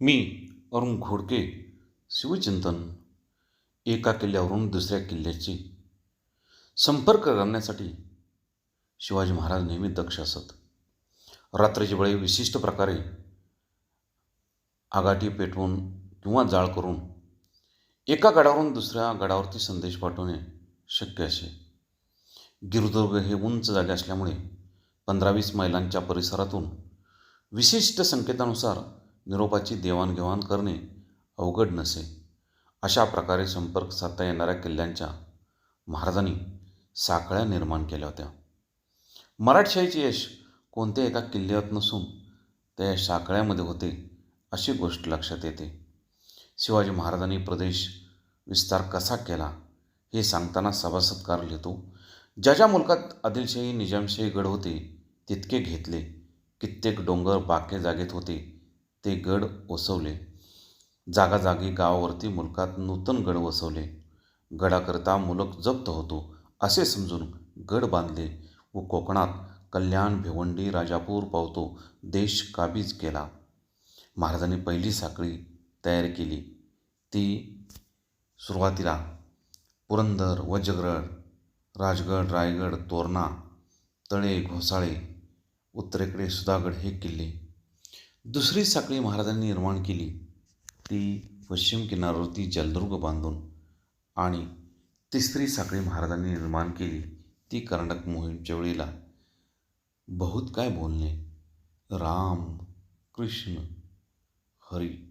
मी अरुण घोडके शिवचिंतन एका किल्ल्यावरून दुसऱ्या किल्ल्याची संपर्क करण्यासाठी शिवाजी महाराज नेहमी दक्ष असत. रात्रीच्या वेळी विशिष्ट प्रकारे आघाटी पेटवून किंवा जाळ करून एका गडावरून दुसऱ्या गडावरती संदेश पाठवणे शक्य असे. गिरदुर्ग हे उंच जागे असल्यामुळे पंधरा वीस मैलांच्या परिसरातून विशिष्ट संकेतानुसार निरोपाची देवाणघेवाण करणे अवघड नसे. अशा प्रकारे संपर्क साधता येणाऱ्या किल्ल्यांच्या महाराजांनी साखळ्या निर्माण केल्या होत्या. मराठशाहीचे यश कोणत्या एका किल्ल्यात नसून त्या साखळ्यामध्ये होते अशी गोष्ट लक्षात येते. शिवाजी महाराजांनी प्रदेश विस्तार कसा केला हे सांगताना सभासत्कार लिहितो ज्या ज्या मुलकात आदिलशाही निजामशाही गड होते तितके घेतले. कित्येक डोंगर बाके जागेत होते. ते गड वसवले. जागाजागी गावावरती मुलकात नूतन गड वसवले. गडाकरता मुलक जप्त होतो असे समजून गड बांधले व कोकणात कल्याण भिवंडी राजापूर पावतो देश काबीज केला. महाराजांनी पहिली साखळी तयार केली. ती सुरुवातीला पुरंदर वज्रगड राजगड रायगड तोरणा तळे घोसाळे उत्तरेकडे सुधागड हे किल्ले दुसरी साखळी महाराजांनी निर्माण केली. ती पश्चिम किनाऱ्यावरती जलदुर्ग बांधून आणि तिसरी साखळी महाराजांनी निर्माण केली. ती कर्नाटक मोहीमच्या वेळेला बहुत काय बोलणे. राम कृष्ण हरी.